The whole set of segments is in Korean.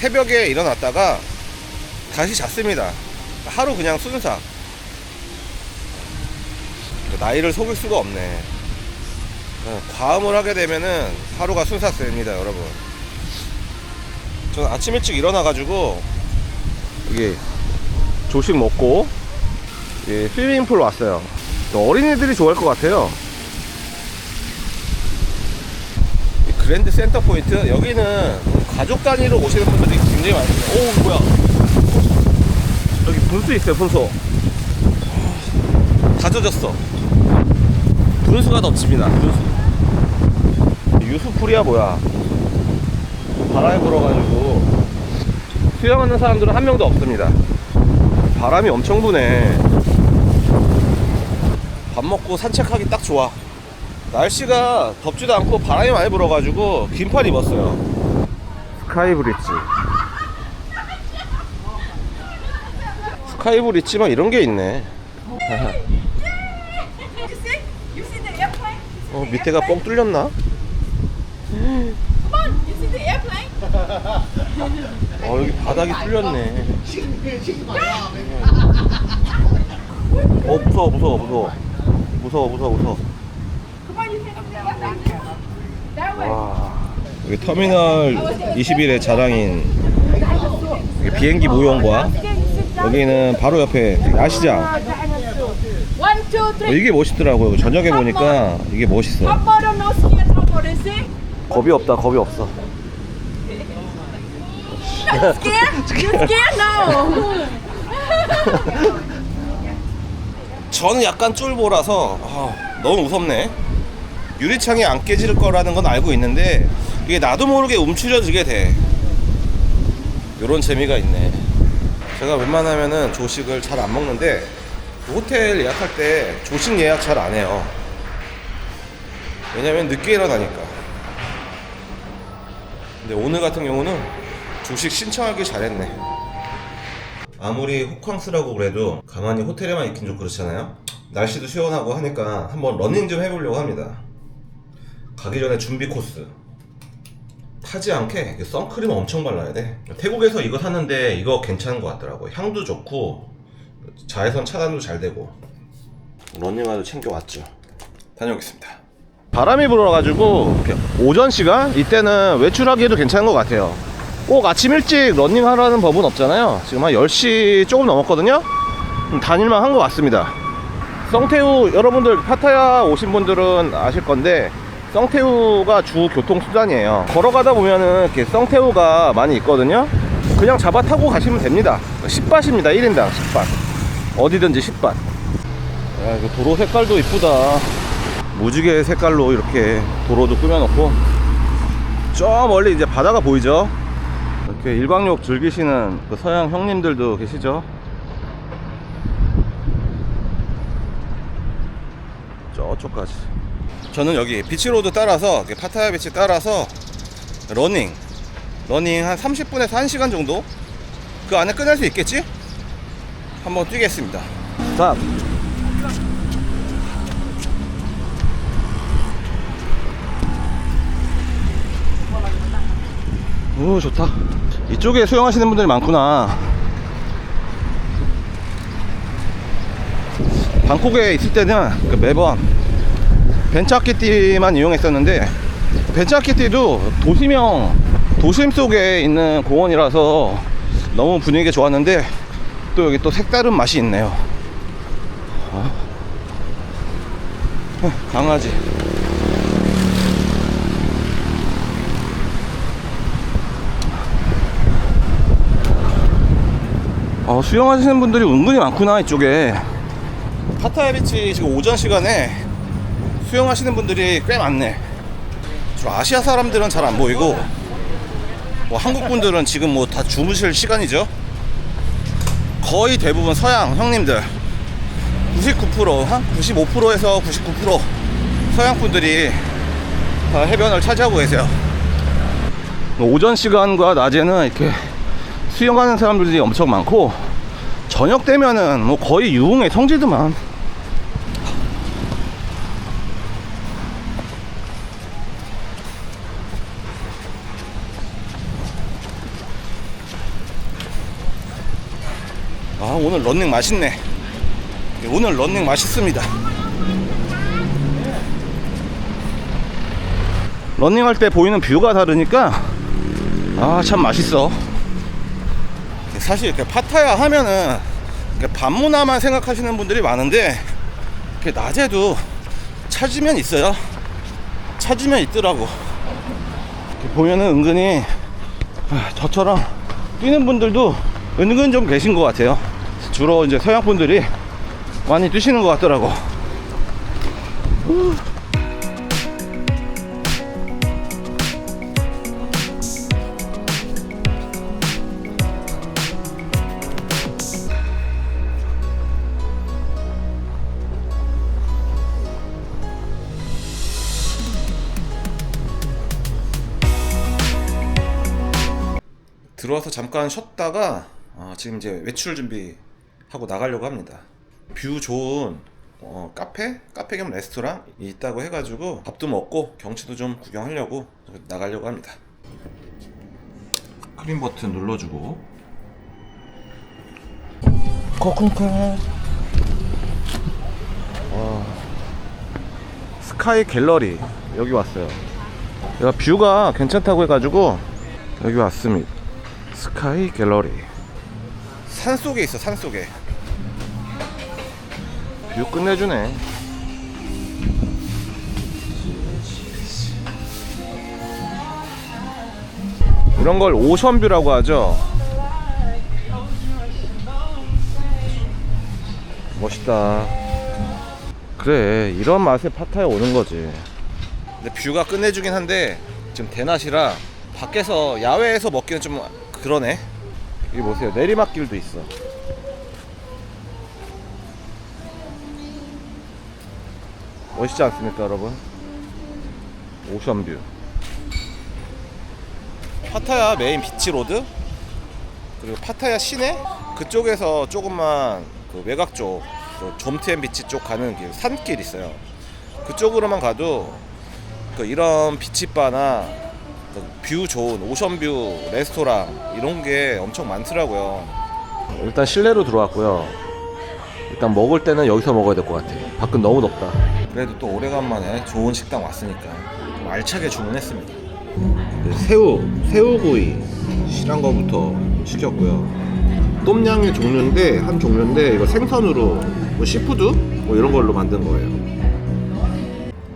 새벽에 일어났다가 다시 잤습니다. 하루 그냥 순삭. 나이를 속일 수가 없네. 어, 과음을 하게 되면은 하루가 순삭됩니다, 여러분. 저는 아침 일찍 일어나가지고 이게 조식 먹고 예, 스위밍풀 왔어요. 어린이들이 좋아할 것 같아요. 이 그랜드 센터 포인트 여기는 가족 단위로 오시는 분들이 굉장히 많습니다. 오 뭐야? 여기 분수 있어요, 분수. 다 젖었어. 분수가 덮칩니다. 분수. 유수풀이야 뭐야? 바람이 불어가지고 수영하는 사람들은 한 명도 없습니다. 바람이 엄청 부네. 밥 먹고 산책하기 딱 좋아. 날씨가 덥지도 않고 바람이 많이 불어가지고 긴팔 입었어요. 스카이 브릿지. 스카이 브릿지만 이런 게 있네. 어, 밑에가 뻥 뚫렸나? 어, 여기 바닥이 뚫렸네. 어, 무서워, 무서워, 무서워. 무서워, 무서워, 무서워. 와. 여기 터미널 21의 자랑인 비행기 모형과 여기는 바로 옆에 야시장. 어. 이게 멋있더라고요. 저녁에 보니까 이게 멋있어. 겁이 없다, 겁이 없어. 저는 약간 쫄보라서 아, 너무 무섭네. 유리창이 안 깨질 거라는 건 알고 있는데 이게 나도 모르게 움츠려지게 돼. 요런 재미가 있네. 제가 웬만하면은 조식을 잘 안 먹는데 호텔 예약할 때 조식 예약 잘 안 해요. 왜냐면 늦게 일어나니까. 근데 오늘 같은 경우는 조식 신청하기 잘했네. 아무리 호캉스라고 그래도 가만히 호텔에만 있긴 좀 그렇잖아요. 날씨도 시원하고 하니까 한번 러닝 좀 해보려고 합니다. 가기 전에 준비 코스. 타지 않게 선크림 엄청 발라야 돼. 태국에서 이거 샀는데 이거 괜찮은 것 같더라고요. 향도 좋고 자외선 차단도 잘 되고. 러닝화도 챙겨왔죠. 다녀오겠습니다. 바람이 불어가지고 오전 시간 이때는 외출하기에도 괜찮은 것 같아요. 꼭 아침 일찍 러닝하라는 법은 없잖아요. 지금 한 10시 조금 넘었거든요. 좀 다닐만 한 것 같습니다. 성태우 여러분들 파타야 오신 분들은 아실 건데 성태우가 주 교통 수단이에요. 걸어가다 보면은 이렇게 성태우가 많이 있거든요. 그냥 잡아 타고 가시면 됩니다. 10바트입니다. 1인당 10바. 어디든지 10바. 야, 이거 도로 색깔도 이쁘다. 무지개 색깔로 이렇게 도로도 꾸며놓고 저 멀리 이제 바다가 보이죠? 이렇게 일광욕 즐기시는 그 서양 형님들도 계시죠? 저쪽까지. 저는 여기 비치로드 따라서 파타야 비치 따라서 러닝 러닝 한 30분에서 1시간 정도 그 안에 끝낼 수 있겠지? 한번 뛰겠습니다. 자. 오 좋다. 이쪽에 수영하시는 분들이 많구나. 방콕에 있을 때는 그 매번 벤츠아키띠만 이용했었는데 벤츠아키띠도 도심형 도심 속에 있는 공원이라서 너무 분위기가 좋았는데 또 여기 또 색다른 맛이 있네요. 어? 어, 강아지. 어, 수영하시는 분들이 은근히 많구나 이쪽에 파타야 비치 지금 오전 시간에 수영하시는 분들이 꽤 많네. 주로 아시아 사람들은 잘 안 보이고 뭐 한국 분들은 지금 뭐 다 주무실 시간이죠? 거의 대부분 서양 형님들. 99%, 한 95%에서 99% 서양 분들이 다 해변을 차지하고 계세요. 오전 시간과 낮에는 이렇게 수영하는 사람들이 엄청 많고 저녁 되면은 뭐 거의 유흥의 성지드만 오늘 런닝 맛있네. 오늘 런닝 맛있습니다. 런닝할 때 보이는 뷰가 다르니까 아 참 맛있어. 사실 이렇게 파타야 하면은 밤문화만 생각하시는 분들이 많은데 이렇게 낮에도 찾으면 있어요. 찾으면 있더라고. 이렇게 보면은 은근히 아, 저처럼 뛰는 분들도 은근 좀 계신 것 같아요. 주로 이제 서양 분들이 많이 뛰시는 것 같더라고. 후. 들어와서 잠깐 쉬었다가 어, 지금 이제 외출 준비 하고 나가려고 합니다. 뷰 좋은 어, 카페? 카페 겸 레스토랑 있다고 해가지고 밥도 먹고 경치도 좀 구경하려고 나가려고 합니다. 크림 버튼 눌러주고 코쿤카 스카이 갤러리 여기 왔어요. 여기가 뷰가 괜찮다고 해가지고 여기 왔습니다. 스카이 갤러리. 산 속에 있어, 산 속에. 뷰 끝내주네. 이런 걸 오션뷰라고 하죠. 멋있다. 그래, 이런 맛에 파타에 오는 거지. 근데 뷰가 끝내주긴 한데 지금 대낮이라 밖에서 야외에서 먹기는 좀 그러네. 여기 보세요, 내리막길도 있어. 멋있지 않습니까, 여러분? 오션뷰. 파타야 메인 비치 로드 그리고 파타야 시내 그쪽에서 조금만 그 외곽 쪽그 좀트앤 비치 쪽 가는 길 산길 있어요. 그쪽으로만 가도 그 이런 비치바나 그 뷰 좋은 오션뷰 레스토랑 이런 게 엄청 많더라고요. 일단 실내로 들어왔고요. 일단 먹을 때는 여기서 먹어야 될 것 같아. 밖은 너무 덥다. 그래도 또 오래간만에 좋은 식당 왔으니까 좀 알차게 주문했습니다. 새우, 새우구이 실한 거부터 시켰고요. 똠양의 종류인데 한 종류인데 이거 생선으로 뭐 시푸드 뭐 이런 걸로 만든 거예요.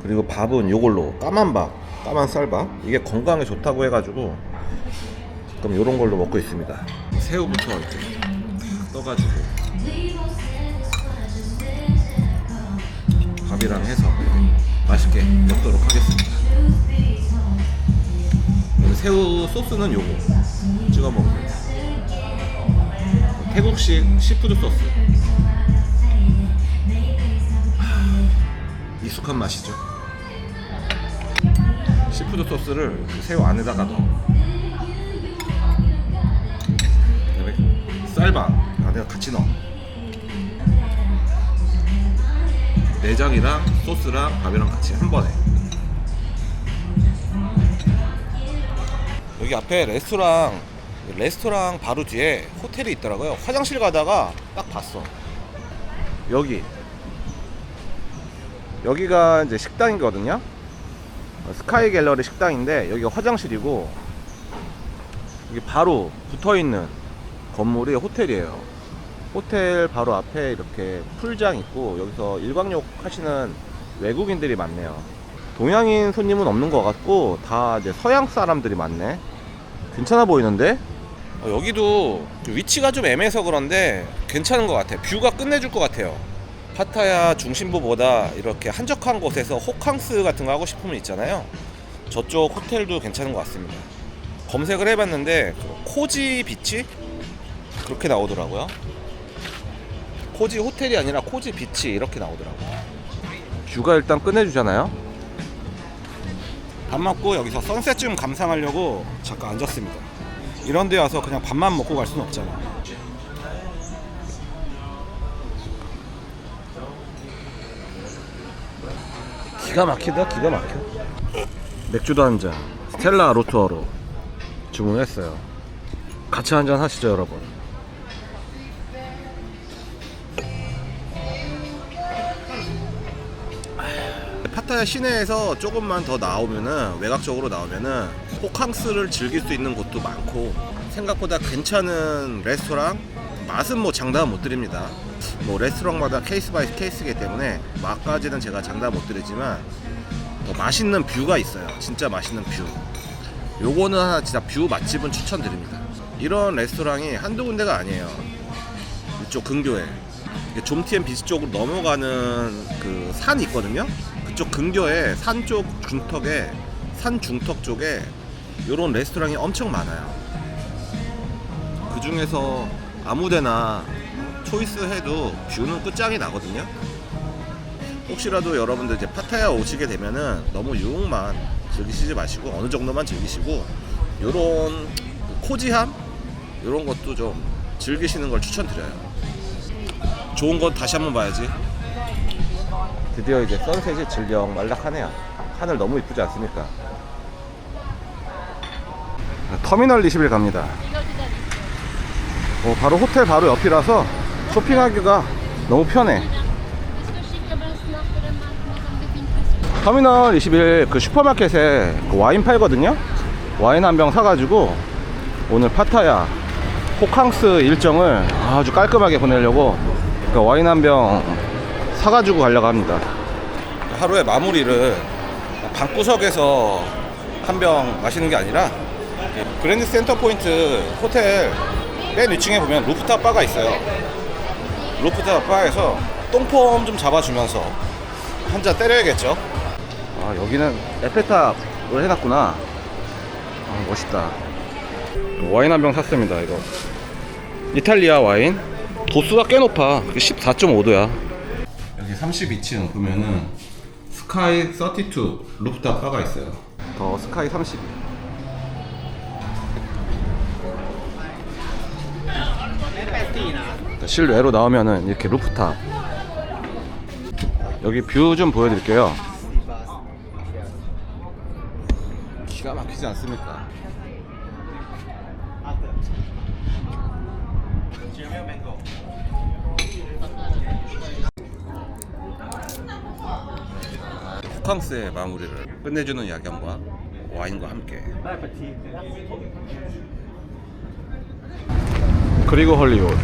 그리고 밥은 요걸로 까만 밥, 까만 쌀밥 이게 건강에 좋다고 해가지고 그럼 이런 걸로 먹고 있습니다. 새우부터 이렇게 떠가지고 밥이랑 해서 맛있게 먹도록 하겠습니다. 새우 소스는 요거 찍어 먹으면. 태국식 시푸드 소스 하, 익숙한 맛이죠 시푸드 소스를 그 새우 안에다가 넣어 쌀밥 안에다 같이 넣어 내장이랑 소스랑 밥이랑 같이 한 번에 여기 앞에 레스토랑 레스토랑 바로 뒤에 호텔이 있더라고요. 화장실 가다가 딱 봤어. 여기. 여기가 이제 식당이거든요. 어, 스카이 갤러리 식당인데 여기가 화장실이고 여기 바로 붙어 있는 건물이 호텔이에요. 호텔 바로 앞에 이렇게 풀장 있고 여기서 일광욕 하시는 외국인들이 많네요. 동양인 손님은 없는 것 같고 다 이제 서양 사람들이 많네. 괜찮아 보이는데? 어, 여기도 위치가 좀 애매해서 그런데 괜찮은 것 같아요. 뷰가 끝내줄 것 같아요. 파타야 중심부보다 이렇게 한적한 곳에서 호캉스 같은 거 하고 싶으면 있잖아요. 저쪽 호텔도 괜찮은 것 같습니다. 검색을 해봤는데 그 코지 비치 그렇게 나오더라고요. 코지 호텔이 아니라 코지 비치 이렇게 나오더라고요. 뷰가 일단 끝내주잖아요. 밥 먹고 여기서 선셋 좀 감상하려고 잠깐 앉았습니다. 이런 데 와서 그냥 밥만 먹고 갈 수는 없잖아. 기가 막히다, 기가 막혀. 맥주도 한 잔, 스텔라 로투어로 주문했어요. 같이 한 잔 하시죠, 여러분. 파타야 시내에서 조금만 더 나오면은 외곽적으로 나오면은 호캉스를 즐길 수 있는 곳도 많고 생각보다 괜찮은 레스토랑 맛은 뭐 장담 못 드립니다. 뭐 레스토랑마다 케이스 바이 케이스이기 때문에 맛까지는 제가 장담 못 드리지만 더 맛있는 뷰가 있어요. 진짜 맛있는 뷰. 요거는 하나 진짜 뷰 맛집은 추천드립니다. 이런 레스토랑이 한두 군데가 아니에요. 이쪽 근교에 좀티엔 비치 쪽으로 넘어가는 그 산이 있거든요. 그쪽 근교에 산 쪽 중턱에 산 중턱 쪽에 이런 레스토랑이 엄청 많아요. 그 중에서 아무데나 초이스 해도 뷰는 끝장이 나거든요. 혹시라도 여러분들 이제 파타야 오시게 되면은 너무 유흥만 즐기시지 마시고 어느 정도만 즐기시고 요런 코지함 요런 것도 좀 즐기시는 걸 추천드려요. 좋은 건 다시 한번 봐야지. 드디어 이제 선셋이 질령 말락하네요. 하늘 너무 이쁘지 않습니까? 터미널 21 갑니다. 어, 바로 호텔 바로 옆이라서 쇼핑하기가 너무 편해. 터미널 21 그 슈퍼마켓에 그 와인 팔거든요. 와인 한 병 사가지고 오늘 파타야 호캉스 일정을 아주 깔끔하게 보내려고 그 와인 한병 사가지고 가려고 합니다. 하루의 마무리를 방구석에서 한 병 마시는 게 아니라 그랜드 센터 포인트 호텔 맨 위층에 보면 루프탑 바가 있어요. 루프탑 바에서 똥폼 좀 잡아주면서 한 잔 때려야겠죠. 아 여기는 에펠탑을 해놨구나. 아 멋있다. 와인 한 병 샀습니다 이거. 이탈리아 와인. 도수가 꽤 높아. 14.5도야. 여기 32층 보면은 스카이 32 루프탑 바가 있어요. 더 스카이 32. 실내로 나오면은 이렇게 루프탑. 여기 뷰 좀 보여드릴게요. 기가 막히지 않습니까? 호캉스의 마무리를 끝내주는 야경과 와인과 함께. 그리고 헐리우드